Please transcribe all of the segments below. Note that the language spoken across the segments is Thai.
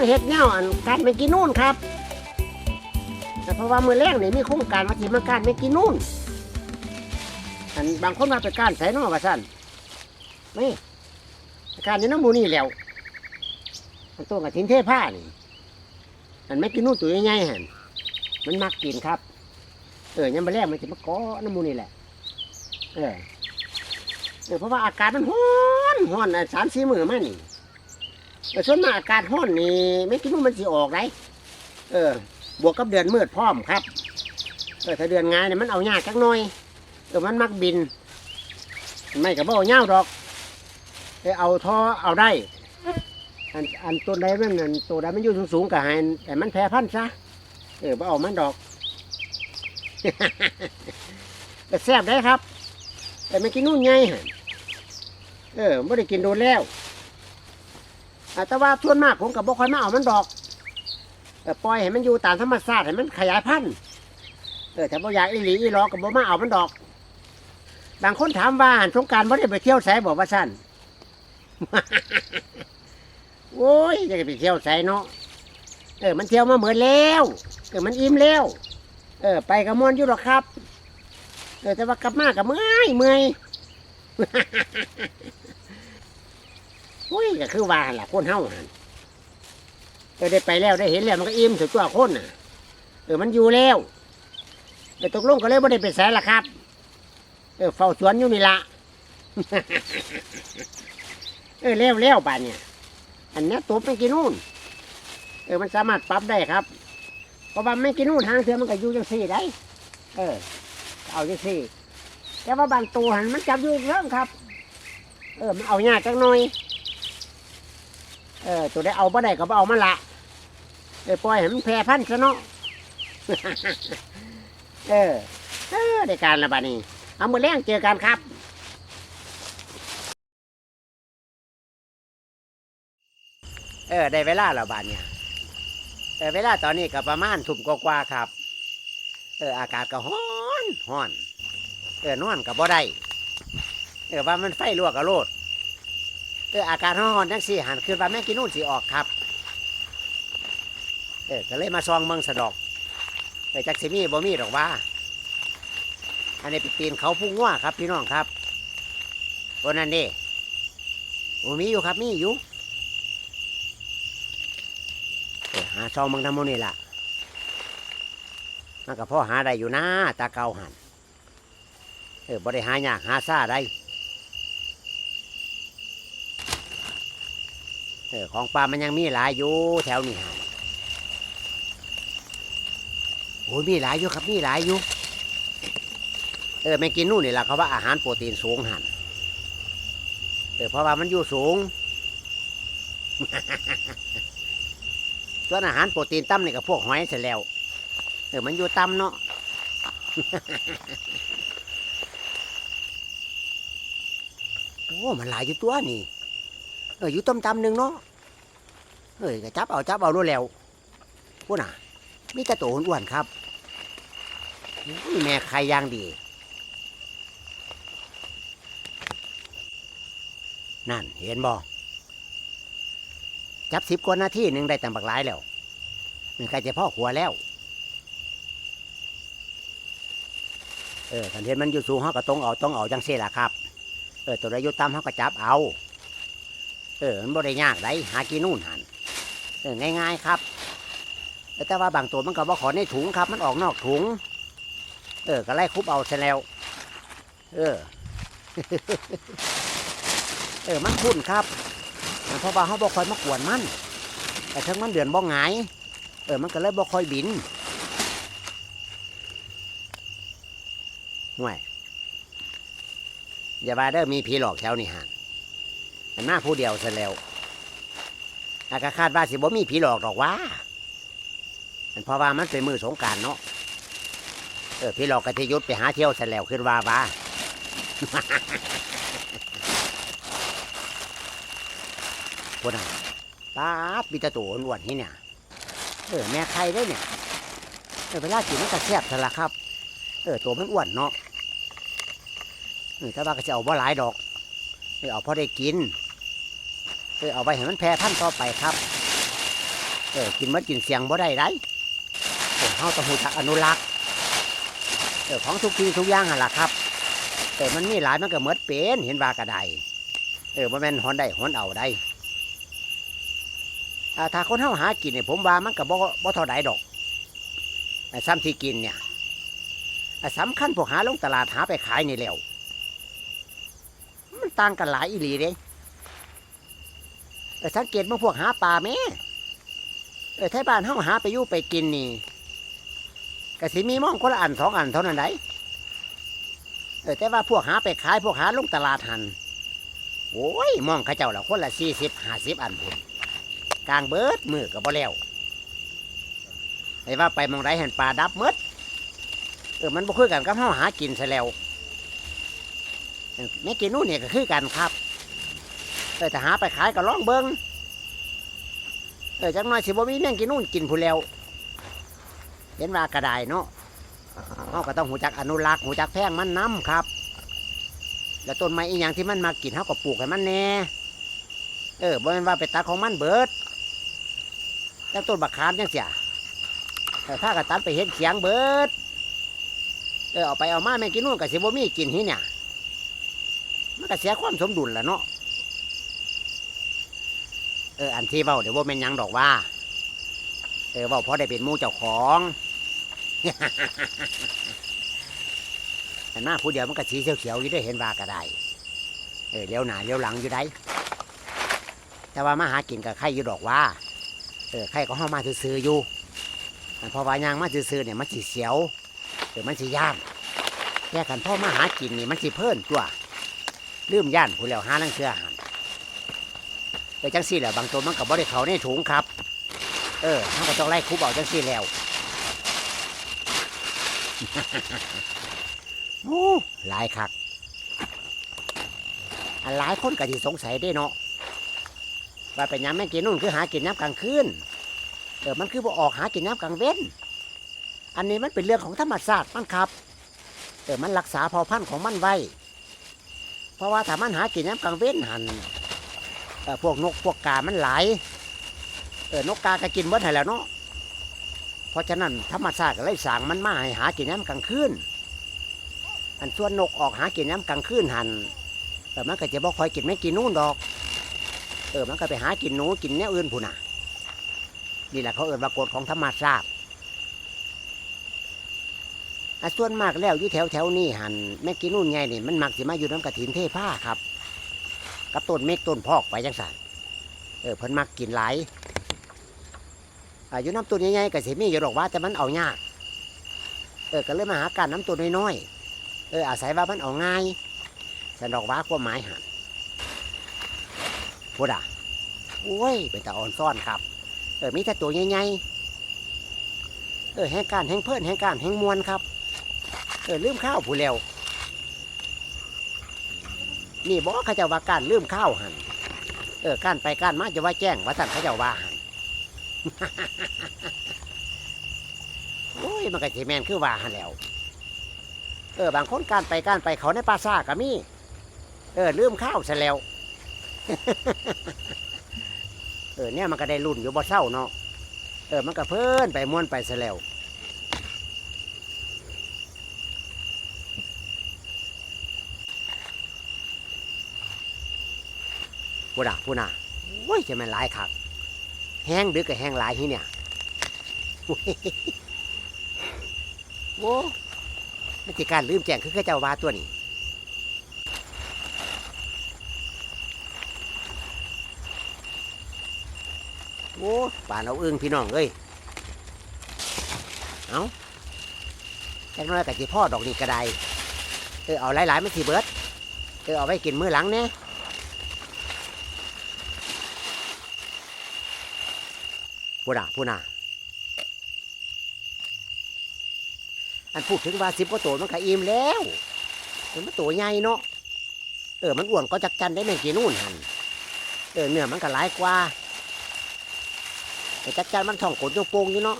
งเฮ็ดแนวอันการไม่กินนู่นครับ แต่เพราะว่ามือแรกนี่มีโครงการว่าสิมาการไม่กินนู่นอันบางคนมาไปการใส่นอว่าสั่นนี่การอยี่น้ำมูนี่แหล้วมันตัวกับทิ้นเทผ้านี่อันไม่กินนู่นตัวใหญ่ๆหันมันมักกินครับ เออยังมาแรกมันจะมาก้อน้ำมูนี่แหละ เออเออเพราะว่าอากาศมันร้อนร้อนอะสามสี่มือมานี่ เออส่วนมากอากาศร้อนนี่ไม่กินนู่นมันสิออกไรเออ บวกกับเดือนมืดพร้อมครับเออถ้าเดือนงายเนี่ยมันเอายากจักหน่อยเออมันมักบิน ไม่กับบ่เอาเงาดอกเออเอาท่อเอาได้ อันอันตัวใดมันอันตัวใดมันอยู่สูงๆกับให้แต่มันแพ้พันธุ์ซะเออบ่เอามันดอกแต่แซ่บได้ครับ แต่ไม่กินนู่นไงเออไม่ได้กินโดนแล้ว อ่าแต่ว่าส่วนมากผมกับบ่ค่อยมาเอามันดอกเออปล่อยให้มันอยู่ตามธรรมชาติให้มันขยายพันธุ์เออถ้าบ่อยากอีหลีอีหลอก็บ่มาเอามันดอก บางคนถามว่าสงกรารบ่ได้ไปเที่ยวไสบอกว่าสั้น โอ้ยจะไปเที่ยวไสเนาะเออมันเที่ยวมาเหมือนแล้วเออมันอิ่มแล้วเออไปกับมวนอยู่หรอกครับ เออแต่ว่ากลับมากับเมื่อยเมื่อย อ้ยก็คือว่าล่ะคนเฮาหันเออได้ไปแล้วได้เห็นแล้วมันก็อิ่มถึงตัวคนน่ะ เออมันอยู่แล้วแต่ตกลงก็เลยไม่ได้ไปแสนละครับ เออเฝ้าสวนอยู่นี่ละเออเล้วเล้วป่านเนี่ย อันนี้ตัวไม่กินนู่น เออมันสามารถปรับได้ครับ เพราะว่าไม่กินนู่นทางเถื่อมันก็อยู่จังสี่ได้ เออ เอาจังสี่ แต่ว่าบางตัวหันมันจับอยู่เริ่มครับ เออมันเอายาจังหน่อย เออตัวได้เอาบ่ได้ก็บ่เอามาละเออปล่อยให้มันแพร่พันธุ์ซะเนาะ เออ เออได้การละบานี้ เอามือแรงเจอกันครับเออได้เวลาแล้วบาดเนี่ยเออเวลาตอนนี้ก็ประมาณทุ่มกว่าๆครับ เอออากาศก็ร้อนร้อน เออนอนก็บ่ได้ เออว่ามันไฟลวกกระโลด เอออาการร้อนๆจังสี่หันขึ้นว่าแม่กินนู่นสิออกครับ เออก็เลยมาซองเมืองสะดอกเออจักสิมีบ่มีดอกว่า อันนี้เป็นตีนเขาพุ่งว่าครับ พี่น้องครับวันนั้นนี่โอ้มีอยู่ครับมีอยู่หาซองเมืองทำโมนี่ล่ะมันก็พ่อหาได้อยู่นะตาเกาหันเออบ่ได้หายากหาซาได้ เออของปลามันยังมีหลายอยู่แถวนี้ฮะโอ้ยมีหลายอยู่ครับมีหลายอยู่เออแมงกินนู่นนี่แหละเขาว่าอาหารโปรตีนสูงหันเออเพราะว่ามันอยู่สูงส่วนอาหารโปรตีนต่ำนี่กับพวกหอยเสร็จแล้ว เออมันอยู่ต่ำเนาะโอ้มันหลายอยู่ตัวนี่ เอออยู่ต้มตำหนึ่งเนาะเอ้ยจับเอาจับเอารู้แล้วพวกน่ะมีแต่ตัวอ้วนครับแม่ใครย่างดี นั่นเห็นบ่จับสิบกว่านาทีหนึ่งได้แต่บักหลายแล้วมันใกล้จะพ่อหัวแล้ว เออคันเห็นมันอยู่สูงเขาก็ต้องเอาต้องเอาจังเสียล่ะครับ เออตัวใดอยู่ต่ำเขาก็จับเอา เออมันบ่ได้ยากไดหากินนู่นหันเออง่ายๆครับ แต่ว่าบางตัวมันก็บ่ขอในถุงครับ มันออกนอกถุง เออก็ไล่คุบเอาเสแล้ว เออ เออมันคุ้นครับเพราะว่าเขาบ่คอยมากวนมัน แต่ทั้งมันเดือนบ่หงาย เออมันก็เลยบ่คอยบินห่วยอย่าว่าเด้อมีผีหลอกแถวนี้ฮะ มันมาผู้เดียวซะแล้วอากาคาดว่าสิบ่มีผีหลอกหรอกว่ามันเพราะว่ามันเป็นมือสงการเนาะเออพี่หลอกกะทิยุทธไปหาเที่ยวซะแล้วขึ้นว่าว่าคนน่ะป้าดมีตะตัวอ้วนๆนี่เนี่ยเออแม่ใครได้เนี่ยเออเวลากินมันก็แซบซะละครับ เออตัวมันอ้วนเนาะเออแต่ว่าก็จะเอาบ่หลายดอกเออเอาพอได้กิน เออเอาไปให้มันแพร่พันธุ์ต่อไปครับ เออกินมัดกินเสียงบ่ได้ไรเออเฮาต้องหูจักอนุรักษ์เออของทุกทีทุกอย่างหั่นล่ะครับเออมันมีหลายมันก็หมดเป็นเห็นว่ากระไดเออบ่แม่นหอนได้หอนเอาได้อ่าถ้าคนเฮาหากินเนี่ยผมว่ามันก็บ่บ่เท่าใดดอกไอ้ซ้ำที่กินเนี่ยไอ้สำคัญพวกหาลงตลาดหาไปขายนี่แล้วมันต่างกันหลายอีหลีเด้ แต่สังเกตเมื่อพวกหาปลาแม่เออไทยบ้านเฮาหาไปอยู่ไปกินนี่ก็สิมีมองคนละอันสองอันเท่านั้นไดเออแต่ว่าพวกหาไปขายพวกหาลงตลาดหันโอ้ยมองเขาเจ้าละคนละสี่สิบห้าสิบอันพุ่นกลางเบิดมือก็บ่แล้วไอ้ว่าไปมองไรเห็นปลาดับหมดเออมันบ่คือกันกับเฮาหากินซะแล้วเออแม่กินนู่นเนี่ยก็คือกันครับ เออแต่หาไปขายก็ลองเบิ้งเออจักหน่อยสิบ่มีแมงกินนู่นกินผู้แล้ว เห็นว่ากระไดเนาะเราก็ต้องหูจักอนุรักษ์หูจักแพงมันน้ำครับ แล้วต้นไม้อีหยังที่มันมากินเขาก็ปลูกให้มันแน่เออบ่แม่นว่าไปตัดของมันเบิดจักต้นบักขามจังเสียเออถ้าก็ตัดไปเห็ดเขียงเบิด เออเอาไปเอามาแมงกินนู่นกับสิบ่มีกินที่เนี่ยมันก็เสียความสมดุลแหละเนาะ เอออันที่เว้าเดี๋ยวว่าเป็นยังดอกว่า เออเว้าเพราะได้เป็นมู่เจ้าของแต่หน้าผู้เดียวมันก็สีเขียวๆอยู่ได้เห็นว่ากระไดเออเลี้ยวหน้าเลี้ยวหลังอยู่ได้แต่ว่ามาหากินกับไข่อยู่ดอกว่า เออไข่ก็ห้ามาซื้ออยู่อันพอวายางมาซื้อเนี่ยมันสีเสียวเออมันสีย่านแค่กันพ่อมาหากินนี่มันสีเพิ่นตัวลืมย่านผู้แล้วห้าลังเชื่อหัน แต่จังซี่แหละบางตัวมันกับ่ได้เขาในถุงครับ เออมันก็ต้องไล่คุบเอาจังซี่แล้วโอ้หลายคักอันหลายคนก็ที่สงสัยได้เนาะว่าเป็นหยังแม่กินนู่นคือหากินน้ำกลางคืนเออมันคือบ่ออกหากินน้ำกลางเว้น อันนี้มันเป็นเรื่องของธรรมชาติมันครับเออมันรักษาเผ่าพันธุ์ของมันไว้ เพราะว่าถ้ามันหากินน้ำกลางเว้นหัน พวกนกพวกกามันหลายเออนกกาก็กินเบิดให้แล้วเนาะเพราะฉะนั้นธรรมชาติก็เลยสั่งมันมาให้หากินน้ำกลางคืนอันส่วนนกออกหากินน้ำกลางคืนหันเออมันก็จะบ่คอยกินไม่กินนู่นดอก เออมันก็ไปหากินหนูกินแนวอื่นผู้น่ะนี่แหละเขาเอ่นว่ากฎของธรรมชาติอันส่วนมากแล้วอยู่แถวแถวนี้หันแม่กินนู่นไงนี่มันมักสิมาอยู่น้ำกระถินเทผ้าครับ กับต้นเมฆต้นพอกไปจังสันเออเพิ่นมักกินหลายอายุน้ำต้นใหญ่ๆก็สิมีอยู่ดอกว่าแต่มันเอายากเออก็เลยมาหาการน้ำต้นน้อยๆเอออาศัยว่ามันเอาง่ายสันดอกว่าความหมายหันพูดอะโอ้ยเป็นตาอ่อนซ่อนครับ เออมีแต่ตัวใหญ่ๆเออแห่งการแห่งเพื่อนแห่งการแห่งมวลครับ เออลืมข้าวผู้แล้ว นี่บอกขาเจะว่าการลืมข้าวหันเออการไปการมาจะว่าแจ้งว่าท่านขาเจะว่าหันโอ้ยมันก็สิแมนคือว่าหันแล้ว เออบางคนการไปการไปเขาในปราซ่าก็มีเออลืมข้าวซะแล้ว เออเนี่ยมันก็ได้รุ่นอยู่บ่เศร้าเนาะเออมันก็เพิ่นไปม่วนไปซะแล้ว พูดอะพูดอะโอ้ยจะมันหลายคักแห้งดึกกับแห้งหลายที่เนี่ยโอ้โอ้มันจะการลืมแจ้งคือเข้าเจ้าว่าตัวนี้โอ้ป่านเอาอึ้งพี่น้องเอ้ยเอาแค่น้อยกับจีพ่อดอกนี่กระไดเออเอาหลายๆไม่สีเบิดเออเอาไว้กินมื้อหลังเนี่ย พูดอะพูดอะอันพูดถึงว่าสิบก็โตมันก็อิ่มแล้วมันมันตัวใหญ่เนาะเออมันอ้วนก็จักจันได้ไม่กี่นู่นหันเออเนื้อมันก็หลายกว่าแต่จักจันมันท่องขนจงโปงอยู่เนาะ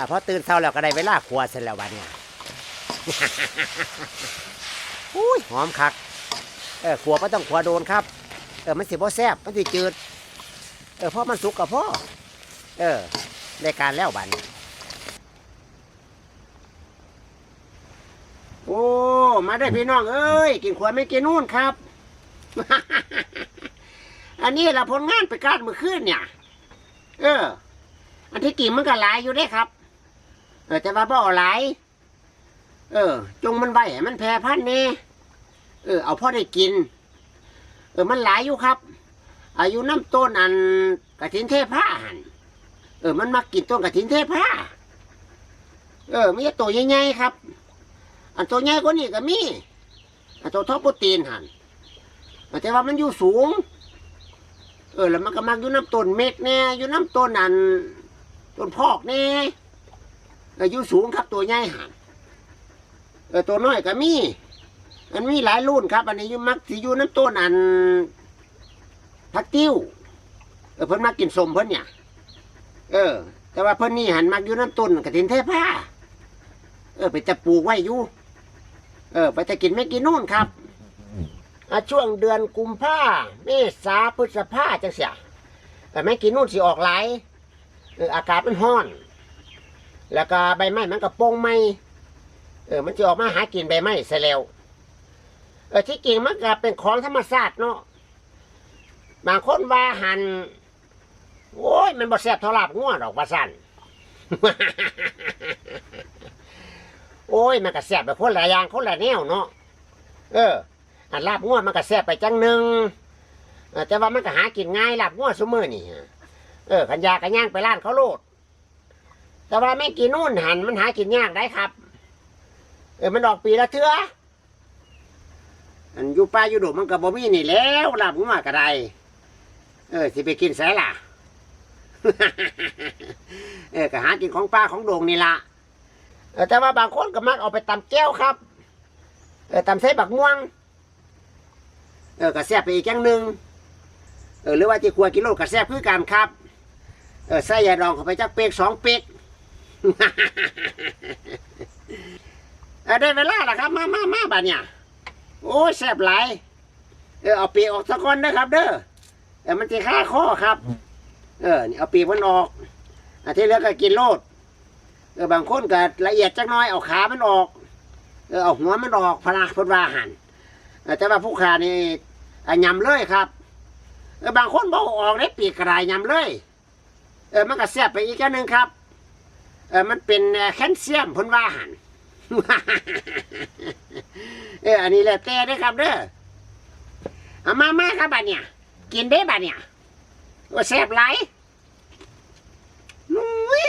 อ่าพอตื่นเช้าแล้วก็ได้เวลาครัวเสร็จแล้วบัดเนี่ยอุ้ยหอมคัก เออขัวไม่ต้องขัวโดนครับ เออมันสิบ่แซ่บมันสิจืด เออเพราะมันสุกกับพ่อ เออได้การแล้วบันโอ้ มาได้พี่น้องเอ้ย กินขวไม่กินนู่นครับ อันนี้ละผลงานไปการเมื่อคืนเนี่ย เออ อันที่กิ่งมันก็หลายอยู่ได้ครับ เออแต่ว่าบ่เอาหลายเออ จงมันไว้ให้มันแพร่พันธุ์แนี่เออ เอาพ่อได้กิน เออ มันหลายอยู่ครับ อายุน้ำต้นอันกระถินเทผ้าหันเออ มันมากินต้นกระถินเทผ้าเออไม่ใช่ตัวใหญ่ๆครับ อันตัวใหญ่กว่านี้ก็มีอันตัวท็อปโปรตีนหันแต่ว่ามันอยู่สูง เออ แล้วมันก็มักอยู่น้ำต้นเม็ดแน่อยู่น้ำต้นอันต้นพอกแน่ อออยู่สูงครับตัวใหญ่หันเออตัวน้อยก็มีมันมีหลายรุ่นครับ อันนี้อยู่มักสิอยู่น้ำต้นอันผักติ้วเออเพิ่นมากินสมเพิ่นเนี่ยเออ แต่ว่าเพิ่นนี่หันมักอยู่น้ำต้นกระถินเทผ้าเออ ไปจะปลูกไว้อยู่เออ ไปจะกินไม่กินนู่นครับอช่วงเดือนกุมภาเมษาพฤษภาจังเสียแต่ไม่กินนู่นสิออกหลายเอออากาศมันร้อน แล้วก็ใบไม้มันก็โป่งไหมเออมันจะออกมาหากินใบไม้เสียแล้ว เออที่จริงมันก็เป็นของธรรมชาติเนาะบางคนว่าหันโอ้ยมันบ่แซ่บเท่าลาบง่วดอกว่าสั่นโอ้ยมันก็แซ่บไปคนละอย่างคนละแนวเนาะเออ อันลาบง่วมันก็แซ่บไปจังหนึ่งแต่ว่ามันก็หากินง่ายลาบง่วซุมือนี่เออขันยากระย่างไปร้านเขาโลด แต่ว่าไม่กินนู่นหันมันหากินยากได้ครับ เออมันออกปีละเทื่ออันอยู่ป่าอยู่ดมันก็บ่มีนี่แล้วลาบงัวก็ไดเออสิไปกินแสล่ะ เออก็หากินของป่าของโดงนี่ละเออแต่ว่าบางคนก็มักเอาไปตำแก้วครับ เออตำใส่บักม่วง เออก็แซ่บไปอีกอย่างหนึ่งเออหรือว่าที่ครัวกิโลก็แซ่บคือกันครับ เออใส่ยาดองเข้าไปจักเป๊กสองเป๊ก ได้เวลาแล้วครับ มามามาบัดเนี่ย โอ้แซ่บหลาย เออเอาปีกออกสักคนนะครับ เด้อเออมันจะฆ่าข้อครับ เออนี่เอาปีกมันออกอันที่เหลือก็กินโลด เออบางคนก็ละเอียดจักน้อยเอาขามันออก เออเอาหัวมันออกพนาพดว่าหันแต่ว่าผู้ขานี่อะยำเลยครับ เออบางคนบอกออกได้ปีกกระไรยำเลย เออมันก็แซ่บไปอีกอย่หนึ่งครับ เออมันเป็นแคลเซียมเพนว่าหันเอออันนี้แหละแต่เด้ครับเด้อเอามามาครับบัดเนี่ย กินได้บัดเนี่ยว่าแซ่บไหลนุ้ย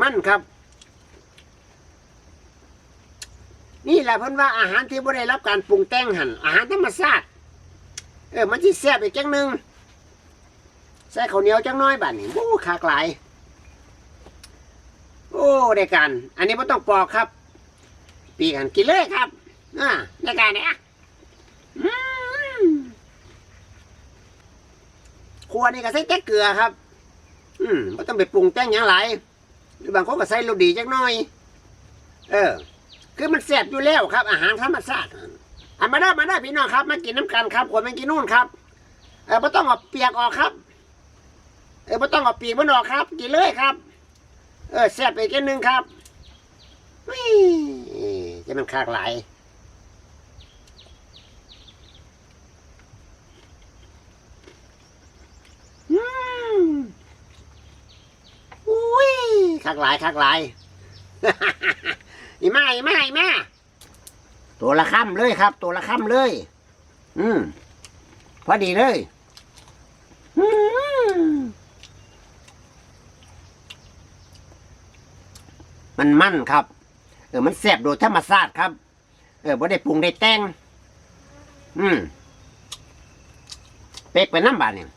มันครับ นี่แหละเพิ่นว่าอาหารที่บ่ได้รับการปรุงแต่งหันอาหารธรรมชาติเออมันที่แซ่บอีกจังหนึ่ง ส่ข้าวเหนียวจังน้อยบัดนี้โอ้ขากหลายโอ้ได้การ อันนี้ไม่ต้องปอกครับ ปีกันกินเลยครับอ่าได้การเนี่ยครัวนี่ก็ใส่แต่เกลือครับ อืมไม่ต้องไปปรุงแต่งอย่างไรหรือบางคนก็ใส่โรดีจักหน่อย เออ คือมันแซ่บอยู่แล้วครับ อาหารธรรมชาติอะมาได้มาได้พี่น้องครับ มากินน้ำกันครับคนมากินนู่นครับเออไม่ต้องเอาเปียกออกครับ เออไม่ต้องเอาปีกมันออกครับ กินเลยครับ เออแซ่บไปกันหนึ่งครับวิ่จะมันคากหลายอืมอุ้ยคากหลายคากหลายอีมาอีมาอีมาตัวละค่ำเลยครับ ตัวละค่ำเลย อืมพอดีเลย อืม มันมั่นครับ เออ มันแสบโดยธรรมชาติครับ เออบ่ได้ปรุงได้แต่ง อืมเป็กไปน้ำบาดเนี่ย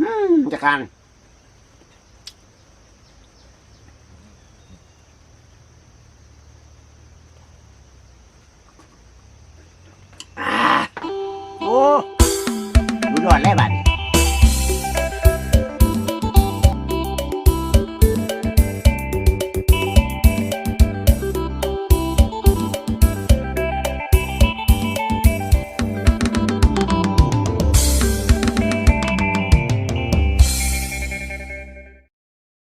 อืมจะการอ่าโอ้ดูยอดแล้วบาดนี้